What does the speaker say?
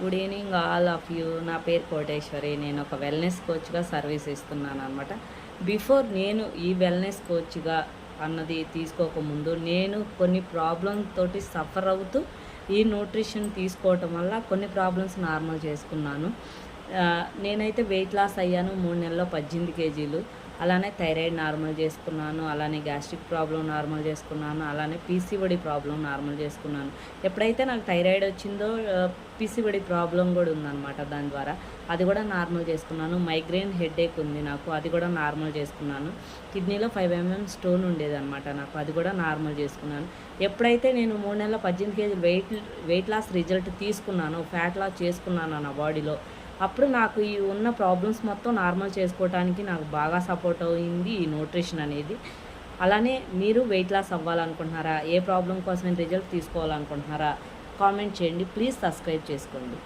Good evening all of you నా పేరు కోటేశ్వరి. నేను ఒక వెల్నెస్ కోచ్గా సర్వీస్ ఇస్తున్నాను అనమాట బిఫోర్ నేను ఈ వెల్నెస్ కోచ్గా అన్నది తీసుకోకముందు నేను కొన్ని ప్రాబ్లమ్స్ తోటి సఫర్ అవుతూ ఈ న్యూట్రిషన్ తీసుకోవటం వల్ల కొన్ని ప్రాబ్లమ్స్ నార్మల్ చేసుకున్నాను. నేనైతే వెయిట్ లాస్ అయ్యాను మూడు నెలల్లో పద్దెనిమిది కేజీలు. అలానే థైరాయిడ్ నార్మల్ చేసుకున్నాను అలానే గ్యాస్ట్రిక్ ప్రాబ్లం నార్మల్ చేసుకున్నాను అలానే పీసీఓడి ప్రాబ్లం నార్మల్ చేసుకున్నాను. ఎప్పుడైతే నాకు థైరాయిడ్ వచ్చిందో పీసీఓడి ప్రాబ్లం కూడా ఉందన్నమాట దాని ద్వారా. అది కూడా నార్మల్ చేసుకున్నాను. మైగ్రేన్ హెడేక్ ఉంది నాకు అది కూడా నార్మల్ చేసుకున్నాను. కిడ్నీలో ఫైవ్ ఎంఎం స్టోన్ ఉండేదన్నమాట నాకు అది కూడా నార్మల్ చేసుకున్నాను. ఎప్పుడైతే నేను మూడు నెలల పద్దెనిమిది KG weight weight loss result తీసుకున్నాను ఫ్యాట్ లాస్ చేసుకున్నాను నా బాడీలో అప్పుడు నాకు ఈ ఉన్న ప్రాబ్లమ్స్ మొత్తం నార్మల్ చేసుకోవడానికి నాకు బాగా సపోర్ట్ అయింది ఈ న్యూట్రిషన్ అనేది. అలానే మీరు వెయిట్ లాస్ అవ్వాలనుకుంటున్నారా? ఏ ప్రాబ్లం కోసం రిజల్ట్ తీసుకోవాలనుకుంటున్నారా? కామెంట్ చేయండి. ప్లీజ్ సబ్స్క్రైబ్ చేసుకోండి.